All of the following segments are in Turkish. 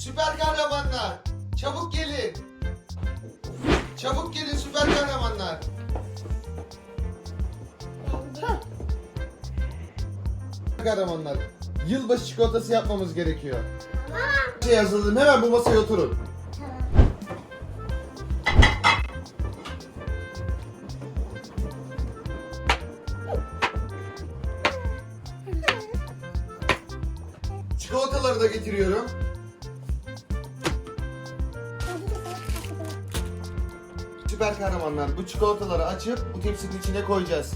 Süper kahramanlar. Çabuk gelin. Çabuk gelin süper kahramanlar. Süper kahramanlar. Yılbaşı çikolatası yapmamız gerekiyor. Şey yazıldım. Hemen bu masaya oturun. Çikolataları da getiriyorum. Süper kahramanlar bu çikolataları açıp bu tepsinin içine koyacağız.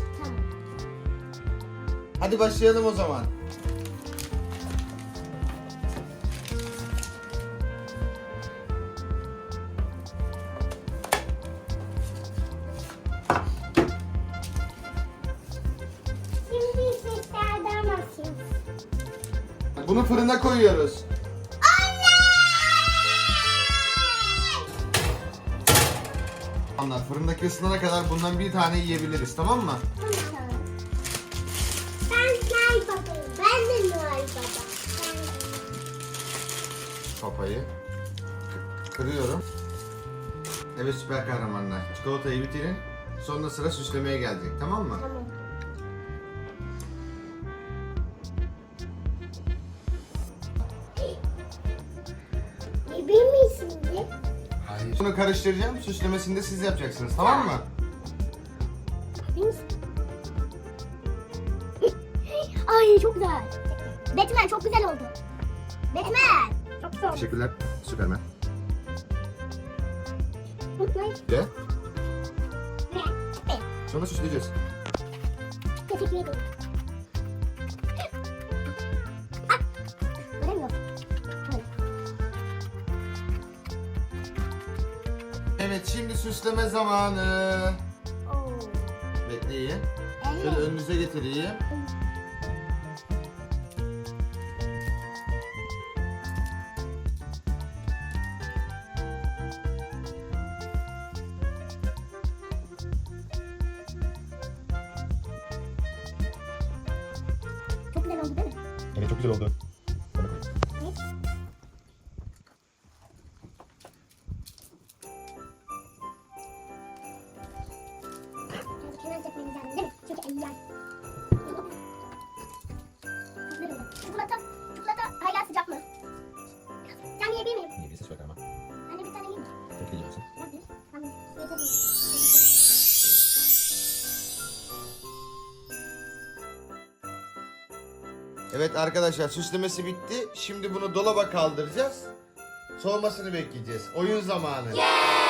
Hadi başlayalım o zaman. Şimdi seslerden basıyoruz. Bunu fırına koyuyoruz. Anlar fırındaki ısınana kadar bundan bir tane yiyebiliriz tamam mı? Tamam. Ben Noel Baba'yım. Ben de Noel Baba. Papayı kı- kırıyorum. Evet süper kahramanlar. Çikolatayı bitirin. Sonra sıra süslemeye gelecek tamam mı? Tamam. Bebeğim mi şimdi? Hayır. Bunu karıştıracağım. Süslemesini de siz yapacaksınız tamam mı? Ay çok güzel. Batman çok güzel oldu. Batman. Çok güzel oldu. Teşekkürler. Süpermen. Batman. De. Ne? Sonra süsleyeceğiz. Teşekkür ederim. Evet şimdi süsleme zamanı. Oo. Bekleyin. Şöyle önünüze getireyim. Çok güzel oldu değil mi? Evet çok güzel oldu. Evet arkadaşlar süslemesi bitti. Şimdi bunu dolaba kaldıracağız. Soğumasını bekleyeceğiz. Oyun zamanı. Noel